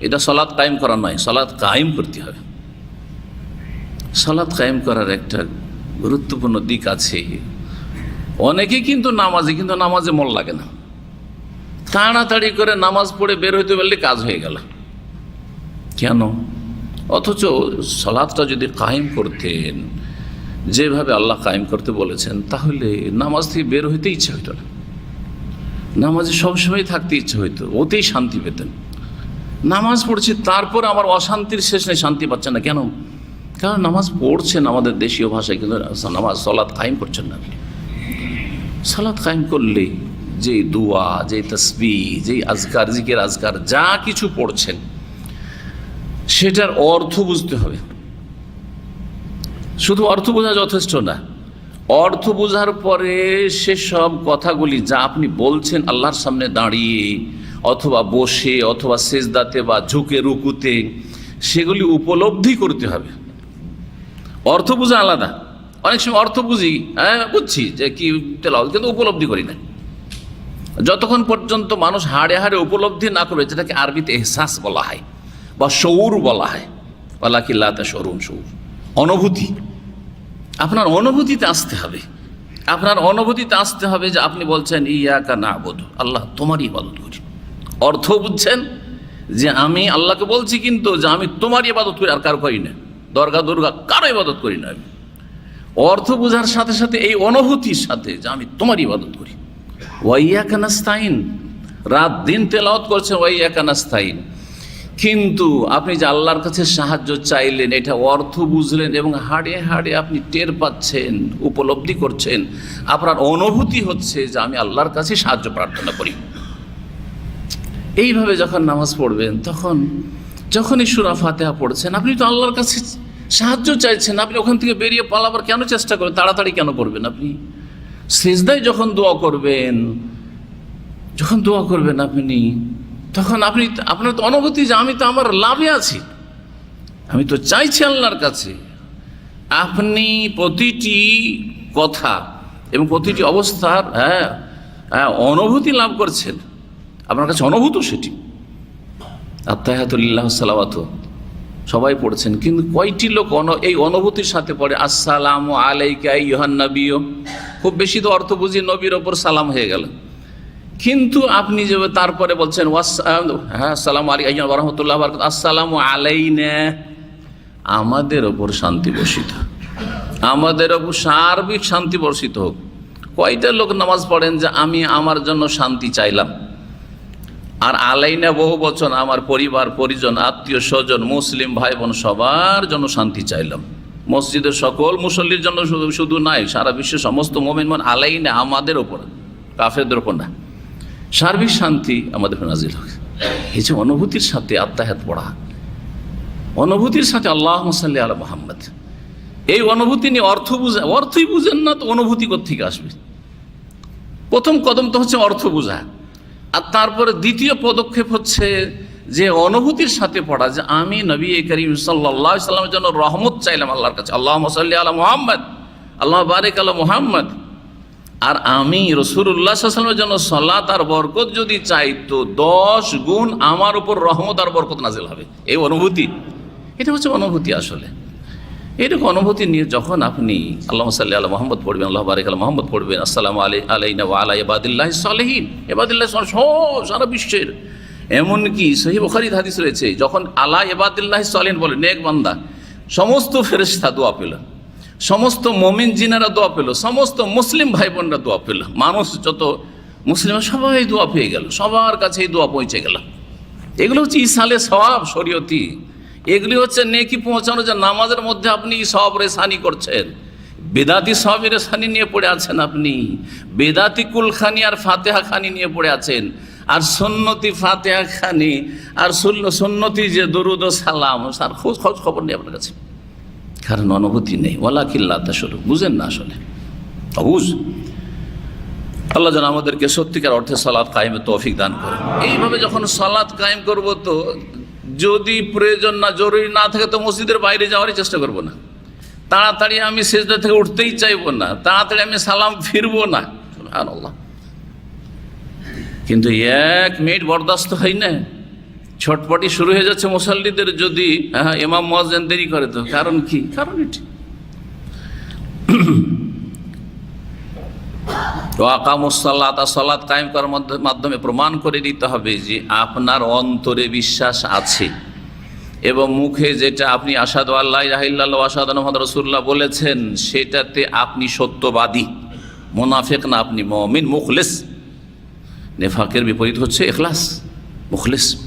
এটা সলাৎ কায়েম করা নয় সলাৎ কায়েম করতে হবে। সলাৎ কায়েম করার একটা গুরুত্বপূর্ণ দিক আছে। অনেকেই কিন্তু নামাজে কিন্তু নামাজে মন লাগে না। তাড়াতাড়ি করে নামাজ পড়ে বের হইতে পারলে কাজ হয়ে গেল। কেন? অথচ সলাদটা যদি কায়েম করতেন, যেভাবে আল্লাহ কায়েম করতে বলেছেন, তাহলে নামাজ থেকে বের হইতে ইচ্ছা হইতো না। নামাজে সবসময় থাকতে ইচ্ছা হইতো ওতেই শান্তি পেতেন। নামাজ পড়ছি, তারপর আমার অশান্তির শেষ নেই, শান্তি পাচ্ছে না। কেন? কারণ নামাজ পড়ছেন আমাদের দেশীয় ভাষায়, কিন্তু নামাজ সলাদ কায়েম করছেন না। আপনি সালাদ কায়েম করলে যে দোয়া যে তসবি যে আজকার, জিকের, আজকার, যা কিছু পড়ছেন, সেটার অর্থ বুঝতে হবে। শুধু অর্থ বোঝা যথেষ্ট না, অর্থ বোঝার পরে সেসব কথাগুলি যা আপনি বলছেন, আল্লাহর সামনে দাঁড়িয়ে অথবা বসে, অথবা সেজদাতে বা ঝুঁকে রুকুতে, সেগুলি উপলব্ধি করতে হবে। অর্থ বোঝা আলাদা। অনেক সময় অর্থ বুঝি হ্যাঁ বুঝছি যে কি তেলাও কিন্তু উপলব্ধি করি না। যতক্ষণ পর্যন্ত মানুষ হাড়ে হাড়ে উপলব্ধি না করবে, যেটাকে আরবিতে এহসাস বলা হয়, বা সৌর বলা হয় বলা কিল্লাতে সরুন সৌর অনুভূতি। আপনার অনুভূতিতে আসতে হবে। আপনার অনুভূতিতে আসতে হবে যে আপনি বলছেন, ইয়াকা না বোধ আল্লাহ তোমারই ইবাদত করি। অর্থ বুঝছেন? যে আমি আল্লাহকে বলছি কিন্তু যে আমি তোমারই ইবাদত করি আর কারও করি না। দর্গা, দুর্গা কারও ইবাদত করি না আমি। অর্থ বোঝার সাথে সাথে এই অনুভূতির সাথে যে আমি তোমার ইবাদত করি। ওয়াইয়া কানাস্তাইন রাত দিন তেলাওয়াত করছেন ওয়াইয়া কানাস্তাইন কিন্তু আপনি যে আল্লাহর কাছে সাহায্য চাইলেন, এটা অর্থ বুঝলেন এবং হাড়ে হাড়ে আপনি টের পাচ্ছেন, উপলব্ধি করছেন, আপনার অনুভূতি হচ্ছে যে আমি আল্লাহর কাছে সাহায্য প্রার্থনা করি। এইভাবে যখন নামাজ পড়বেন, তখন যখনই সুরা ফাতেহা পড়ছেন, আপনি তো আল্লাহর কাছে সাহায্য চাইছেন, আপনি ওখান থেকে বেরিয়ে পালাবার কেন চেষ্টা করেন তাড়াতাড়ি কেন করবেন আপনি? সেজদায় যখন দোয়া করবেন, যখন দোয়া করবেন আপনি, তখন আপনি আপনার তো অনুভূতি যে আমি তো আমার লাভে আছি। আমি তো চাইছি আল্লাহর কাছে। আপনি প্রতিটি কথা এবং প্রতিটি অবস্থার হ্যাঁ হ্যাঁ অনুভূতি লাভ করছেন। আপনার কাছে অনুভূত সেটি। আত্মাহাতুল্লাহ সালাওয়াত। সবাই পড়ছেন, কিন্তু কয়টি লোক অন- এই অনুভূতির সাথে পড়ে? আসসালাম আলাইকা ইহান খুব বেশি তো অর্থ বুঝি নবীর ওপর সালাম হয়ে গেল। কিন্তু আপনি যে তারপরে বলছেন হ্যাঁ রহমতুল্লাহ আসসালাম আলাইনা। আমাদের ওপর শান্তি বর্ষিত। আমাদের ওপর সার্বিক শান্তি বর্ষিত হোক। কয়টা লোক নামাজ পড়েন যে আমি আমার জন্য শান্তি চাইলাম? আর আলাইনা বহু বচন আমার পরিবার, পরিজন, আত্মীয়, স্বজন, মুসলিম ভাই বোন সবার জন্য শান্তি চাইলাম। মসজিদের সকল মুসল্লির জন্য শুধু নাই, সারা বিশ্বের সমস্ত মোমেন মন আলাইনা আমাদের ওপর কাফেরদের ওপর না। সার্বিক শান্তি আমাদের নাজিল হোক। এই যে অনুভূতির সাথে আত্মাহাত পড়া, অনুভূতির সাথে আল্লাহ সাল্লি আলা মোহাম্মদ। এই অনুভূতি নিয়ে অর্থ বুঝে অর্থই বুঝেন না তো অনুভূতি থেকে আসবে? প্রথম কদম তো হচ্ছে অর্থ বোঝা। আর তারপরে দ্বিতীয় পদক্ষেপ হচ্ছে যে অনুভূতির সাথে পড়া, যে আমি নবী করিম সাল্লাহ সাল্লামের জন্য রহমত চাইলাম আল্লাহর কাছে। আল্লাহ মসাল্লি আলা মোহাম্মদ আল্লাহ বারেক আলা মোহাম্মদ। আর আমি রসুল্লাহ সাল্লামের জন্য সলাত আর বরকত যদি চাই, তো দশ গুণ আমার উপর রহমত আর বরকত নাজিল হবে। এই অনুভূতি, এটা হচ্ছে অনুভূতি আসলে। এইরকম অনুভূতি নিয়ে যখন আপনি আল্লাহ সাল্লি আল্লাহ মোহাম্মদ পড়বেন, আল্লাহ বারিক আল্লাহ মোহাম্মদ পড়বেন, আসসালামু আলাই, আলাইনা আলাই এবাদিল্লাহ সালেহীন। এবাদিল্লাহ সব সারা বিশ্বের। এমনকি সহি বখারি হাদিস রয়েছে, যখন আলা এবাদিল্লাহ সালেন বলে, নেক বান্দা, সমস্ত ফেরেস্তা দোয়া পেল। সমস্ত মমিন জিনারা দোয়া পেল, সমস্ত মুসলিম ভাই বোনরা দোয়া পেল। মানুষ যত মুসলিম সবাই দোয়া পেয়ে গেল, সবার কাছে এই দোয়া পৌঁছে গেল। এগুলো হচ্ছে ইসালে সবাব শরীয়তি। এগুলি হচ্ছে নেকি পৌঁছানো যে নামাজের মধ্যে আপনি সব রেসানি করছেন। বেদাতি সব রেসানি নিয়ে পড়ে আছেন আপনি। বেদাতি কুলখানি আর ফাতেহা খানি নিয়ে পড়ে আছেন। আর সন্নতি ফাতেহা খানি আর সুন্ন সন্নতি যে দরুদ সালাম তার খোঁজ খোঁজ খবর নেই আপনার কাছে। কারণ অনুভূতি নেই। ওলা কিল্লা তা শুরু। বুঝেন না আসলে। অবুঝ আল্লাহ যেন আমাদেরকে সত্যিকার অর্থে সালাদ কায়েমে তৌফিক দান করে এইভাবে যখন সালাদ কায়েম করব তো যদি প্রয়োজন না, জরুরি না থাকে, তো মসজিদের বাইরে যাওয়ারই চেষ্টা করব না। তাড়াতাড়ি আমি সেজদা থেকে উঠতেই চাইব না, তাড়াতাড়ি আমি সালাম ফিরবো না। কিন্তু এক মিনিট বরদাস্ত হয় না। ছটপটি শুরু হয়ে যাচ্ছে মুসল্লিদের যদি হ্যাঁ এমাম মোয়াজ্জেন দেরি করে তো। কারণ কি? কারণ এটি। ওয়াকামুসাল্লাত সলাৎ কায়েম করার মাধ্যমে প্রমাণ করে দিতে হবে যে আপনার অন্তরে বিশ্বাস আছে। এবং মুখে যেটা আপনি আসাদ আল্লাহ রাহিল্লা আসাদ মোহাম্মদ রসুল্লাহ বলেছেন, সেটাতে আপনি সত্যবাদী। মোনাফেক না আপনি মমিন, মুখলেস। নেফাকের বিপরীত হচ্ছে এখলাস মুখলেস।